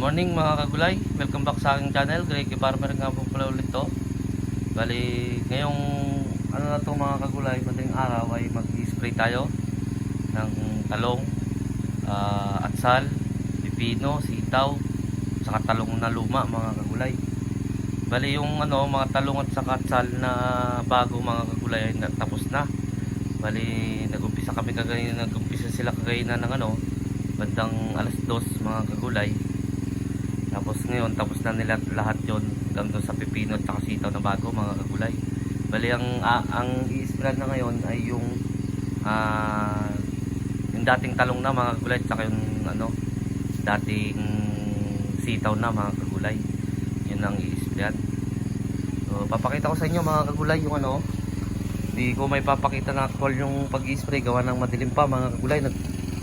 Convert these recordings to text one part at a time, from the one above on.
morning mga kagulay, welcome back sa aking channel, Greg Farmer nga po pala ulit to. Bali, ngayong ano na to mga kagulay, madaling araw ay mag-spray tayo ng talong, ah, atsal, pipino, sitaw, saka talong na luma mga kagulay. Bali yung ano, mga talong at saka atsal na bago mga kagulay ay na- tapos na. Bali, nag-umpisa kami kagaya, nag-umpisa sila kagaya ng ano, bandang alas dos mga kagulay tapos ngayon tapos na nila lahat yon hanggang sa pipino at saka sitaw na bago mga kagulay. Bali ang a- ang i-spread na ngayon ay yung ah yung dating talong na mga kagulay saka yung ano dating sitaw na mga kagulay. Yun ang i-spread. So papakita ko sa inyo mga kagulay yung ano. Hindi ko may papakita na actual yung pag-spray gawa ng madilim pa mga kagulay. Nag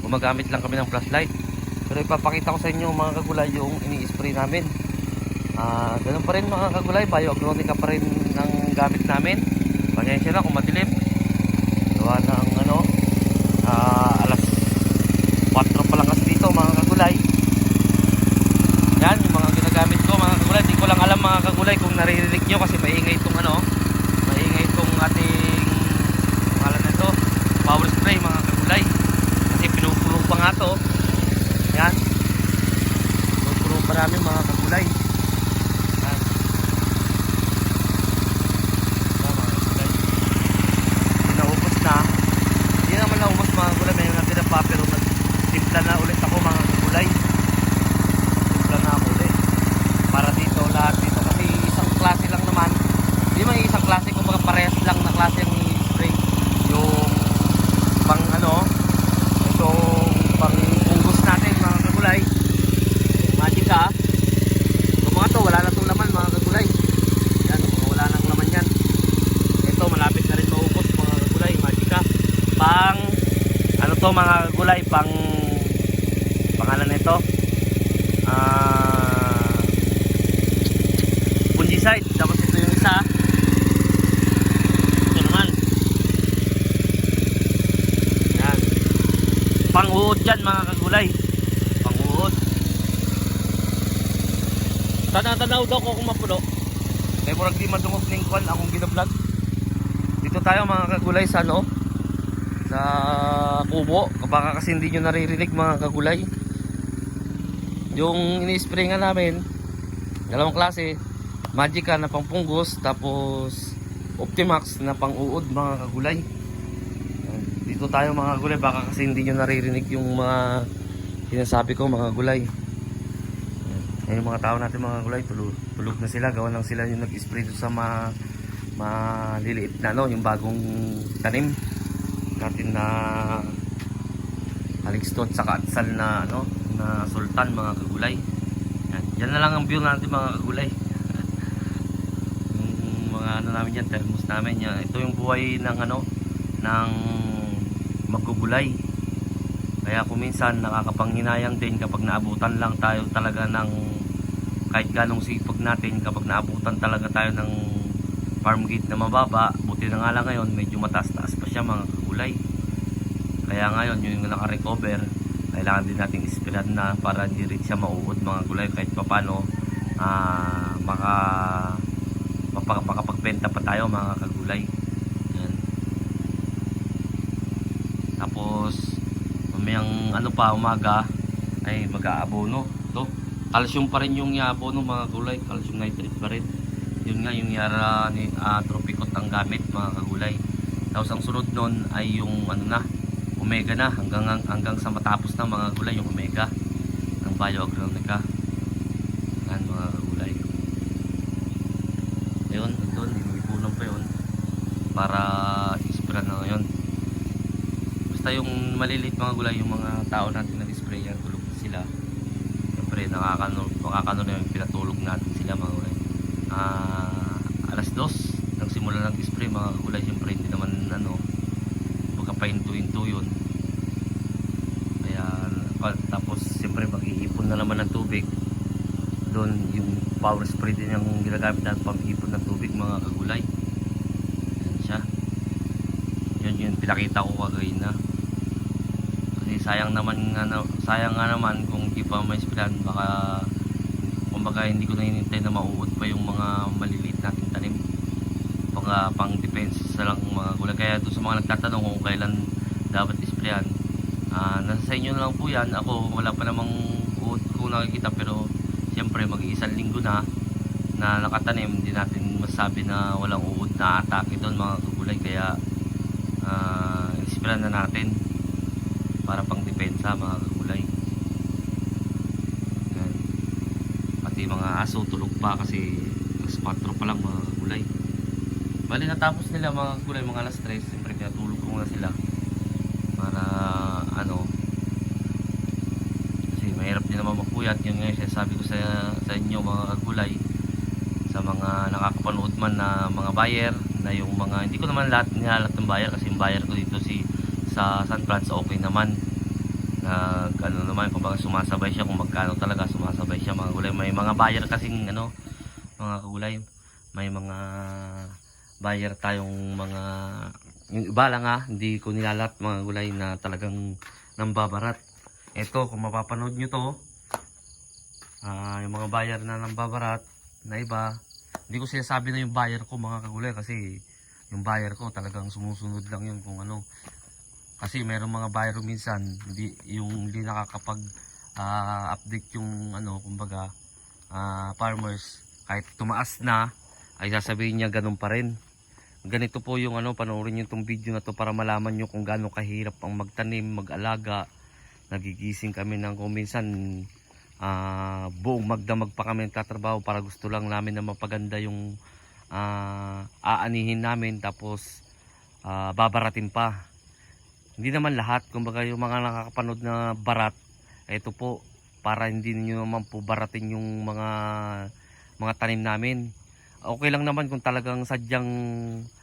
gumagamit lang kami ng flashlight pero ipapakita ko sa inyo mga kagulay yung ini-spray namin. Ah ganun pa rin mga kagulay bioagronica pa rin ang gamit namin. Pasensya na kung madilim. Gawa ng ano ah alas 4 pa lang kasi dito mga kagulay. Yan yung mga ginagamit ko mga kagulay. Di ko lang alam mga kagulay kung naririnig nyo kasi maingay itong ano maingay itong ating pangalan na ito power spray mga kagulay. Kasi pinupulong pa nga to yan pa namin mga kagulay yan Yan, mga kagulay hindi naubos na hindi naman naubos mga kagulay may natin pa pero nagtimpla na ulit ako mga kagulay timpla na ako ulit para dito lahat dito kasi isang klase lang naman hindi man isang klase kumbaga parehas lang na klase ang spray yung pang ano itong pang punggos natin mga kagulay magic ah yung mga to wala na itong laman mga kagulay yan mga wala nang laman yan ito malapit na rin maubos mga kagulay magic ah pang ano to mga kagulay pang pangalan nito. Ah fungicide. Tapos ito yung isa. Ito naman. Yan. Pang-uod yan mga kagulay. Pang-uod. Tanaw daw ko kung mapulo kaya murag di madungog ning kwan akong ginablog. Dito tayo mga kagulay sa ano sa kubo. Baka kasi hindi nyo naririnig mga kagulay. Yung ini-spray nga namin dalawang klase. Magica na pang punggos tapos Optimax na pang uod mga kagulay. Dito tayo mga kagulay. Baka kasi hindi nyo naririnig yung mga sinasabi ko mga gulay Yan yung mga tao natin mga gulay tulog, tulog na sila. Gawa lang sila yung nag-spray sa ma maliliit na no yung bagong tanim natin na halikstod sa atsal na ano na sultan mga kagulay. Yan, yan na lang ang view natin mga kagulay. Yung mga ano namin yan thermos namin. Yan. ito yung buhay ng ano ng magugulay kaya kung minsan nakakapanghinayang din kapag naabutan lang tayo talaga ng kahit ganong sipag natin kapag naabutan talaga tayo ng farm gate na mababa buti na nga lang ngayon medyo mataas-taas pa siya mga kagulay kaya ngayon yung naka-recover. Kailangan din nating ispiran na para di rin siya mauod mga gulay kahit papano ah maka mapa- makapagbenta pa tayo mga kagulay. Yan. tapos mamayang ano pa umaga ay mag-aabono. To calcium pa rin yung iabono mga gulay calcium nitrate pa rin. Yun nga yung yara ni uh, tropicot ang gamit mga kagulay tapos ang sunod nun ay yung ano na, omega na hanggang hanggang sa matapos na mga gulay yung omega ng bioagronomica ang mga gulay. Ayun, doon ipunan pa yun para ispray na ngayon. Basta yung maliliit mga gulay yung mga tao natin nag-spray yan tulog sila. Siyempre nakakano nakakano na yung pinatulog natin sila mga gulay. Ah, uh, alas 2 mula nag-spray mga kakulay syempre hindi naman ano magkapahinto-hinto yun. Kaya ah, tapos syempre mag-iipon na naman ng tubig. Doon yung power spray din yung ginagamit natin pang-iipon ng tubig mga kagulay yan siya. Yun yung pinakita ko kagayin na. Kasi sayang naman nga na, sayang nga naman kung di pa may sprayan baka kumbaga hindi ko na hinintay na mauod pa yung mga mali pang, pang defense sa lang mga gulay kaya doon sa mga nagtatanong kung kailan dapat isprayan ah nasa sa inyo na lang po yan. Ako wala pa namang ko nakikita pero siyempre mag-iisang linggo na na nakatanim hindi natin masabi na walang uod na atake doon mga kagulay kaya ah isprayan na natin para pang depensa mga kagulay yan. pati mga aso tulog pa kasi alas 4 pa lang mga kagulay bali natapos nila mga kagulay mga alas 3 siyempre pinatulog ko muna sila. Para ano kasi mahirap din naman nga yung sinasabi ko sa, sa inyo mga kagulay sa mga nakakapanood man na mga buyer na yung mga hindi ko naman lahat nilalat ng buyer kasi yung buyer ko dito si sa San Francisco okay naman. Na ano naman kung baka sumasabay siya kung magkano talaga sumasabay siya mga gulay may mga buyer kasing ano mga kagulay may mga buyer tayong mga yung iba lang ha hindi ko nilalat mga gulay na talagang nambabarat. Eto kung mapapanood nyo to ah yung mga buyer na nambabarat na iba hindi ko sinasabi na yung buyer ko mga kagulay kasi yung buyer ko talagang sumusunod lang yun kung ano. Kasi merong mga buyer minsan hindi yung hindi nakakapag ah, update yung ano kumbaga ah, farmers. Kahit tumaas na ay sasabihin niya ganun pa rin ganito po yung ano panoorin niyo tong video na to para malaman niyo kung gaano kahirap ang magtanim mag-alaga. Nagigising kami ng kung minsan ah, buong magdamag pa kami nagtatrabaho para gusto lang namin na mapaganda yung ah, aanihin namin tapos ah, babaratin pa. Hindi naman lahat kumbaga yung mga nakakapanood na barat ito po para hindi niyo naman po baratin yung mga mga tanim namin. Okay lang naman kung talagang sadyang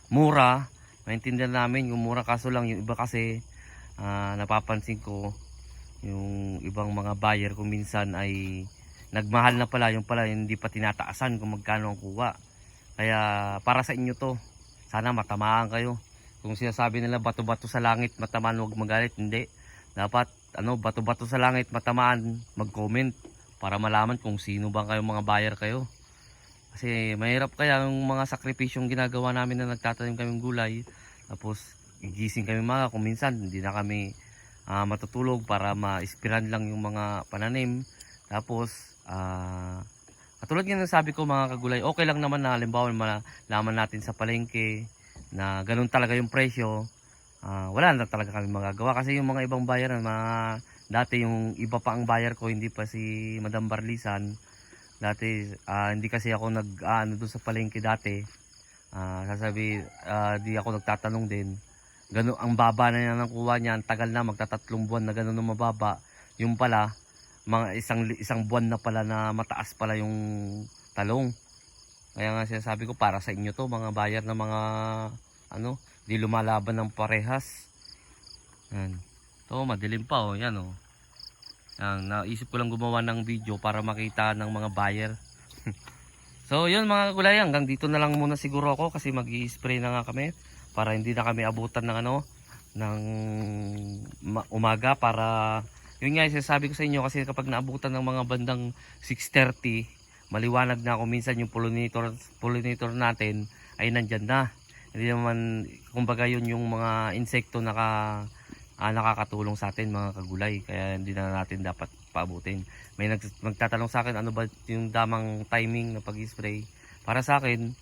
mura. Maintindihan namin yung mura. Kaso lang yung iba kasi ah, napapansin ko yung ibang mga buyer kung minsan ay nagmahal na pala. Yung pala hindi pa tinataasan kung magkano ang kuha. Kaya para sa inyo to. Sana matamaan kayo. Kung sinasabi nila bato-bato sa langit matamaan huwag magalit. Hindi. Dapat ano bato-bato sa langit matamaan. Mag-comment para malaman kung sino ba kayong mga buyer kayo kasi mahirap kaya yung mga sakripisyong ginagawa namin na nagtatanim kaming gulay. Tapos gigising kami mga kung minsan hindi na kami ah, matutulog para ma-inspiran lang yung mga pananim. Tapos ah katulad nga ng sabi ko mga kagulay okay lang naman na halimbawa malaman natin sa palengke na ganun talaga yung presyo. Ah, wala na talaga kami magagawa kasi yung mga ibang na mga dati yung iba pa ang buyer ko hindi pa si Madam Barlisan dati ah, hindi kasi ako nag ah, ano doon sa palengke dati. Ah, sasabi ah, di ako nagtatanong din. Ganun ang baba na niya ng kuha niya ang tagal na magtatatlong buwan na ganun ang mababa. Yung pala mga isang isang buwan na pala na mataas pala yung talong. Kaya nga sinasabi ko para sa inyo to mga buyer na mga ano di lumalaban ng parehas. Yan to madilim pa oh. Yan oh yan, naisip ko lang gumawa ng video para makita ng mga buyer. So yun mga kulay hanggang dito na lang muna siguro ako kasi mag spray na nga kami para hindi na kami abutan ng ano ng ma- umaga para yun nga sinasabi ko sa inyo kasi kapag naabutan ng mga bandang 6.30 maliwanag na ako minsan yung pollinator, pollinator natin ay nandyan na. Hindi naman kumbaga yun yung mga insekto naka ah, nakakatulong sa atin mga kagulay. Kaya hindi na natin dapat paabutin. May nag, magtatanong sa akin ano ba yung damang timing na pag-spray para sa akin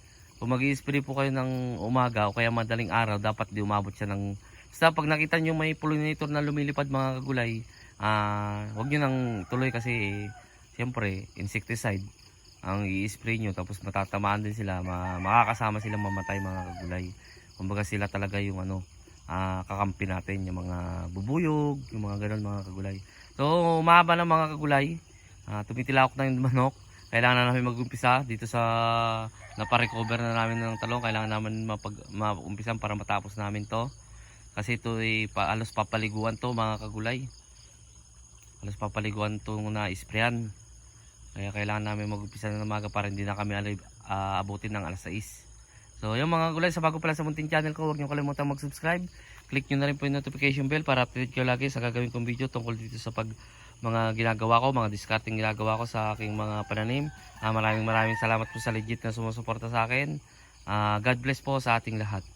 kung mag spray po kayo ng umaga o kaya madaling araw dapat di umabot siya ng basta pag nakita nyo may pollinator na lumilipad mga kagulay ah wag nyo nang tuloy kasi eh, siyempre insecticide ang i-spray nyo. Tapos matatamaan din sila ma makakasama sila mamatay mga kagulay. Kumbaga sila talaga yung ano ah, kakampi natin yung mga bubuyog yung mga ganun mga kagulay. So umaba na mga kagulay. Ah, tumitilakot na yung manok. Kailangan na namin mag-umpisa dito sa naparecover na namin ng talong. Kailangan namin mapag, maumpisan para matapos namin to. Kasi ito ay pa, alos papaliguan to mga kagulay. Alos papaliguan to na isprayan kaya kailangan namin mag-umpisa na umaga para hindi na kami alay, ah, abutin ng alas 6 So, yung mga gulay, sa bago pala sa Muntin Channel ko, huwag niyo kalimutan mag-subscribe. Click niyo na rin po yung notification bell para update kayo lagi sa gagawin kong video tungkol dito sa pag mga ginagawa ko, mga discarding ginagawa ko sa aking mga pananim. Uh, maraming maraming salamat po sa legit na sumusuporta sa akin. Uh, God bless po sa ating lahat.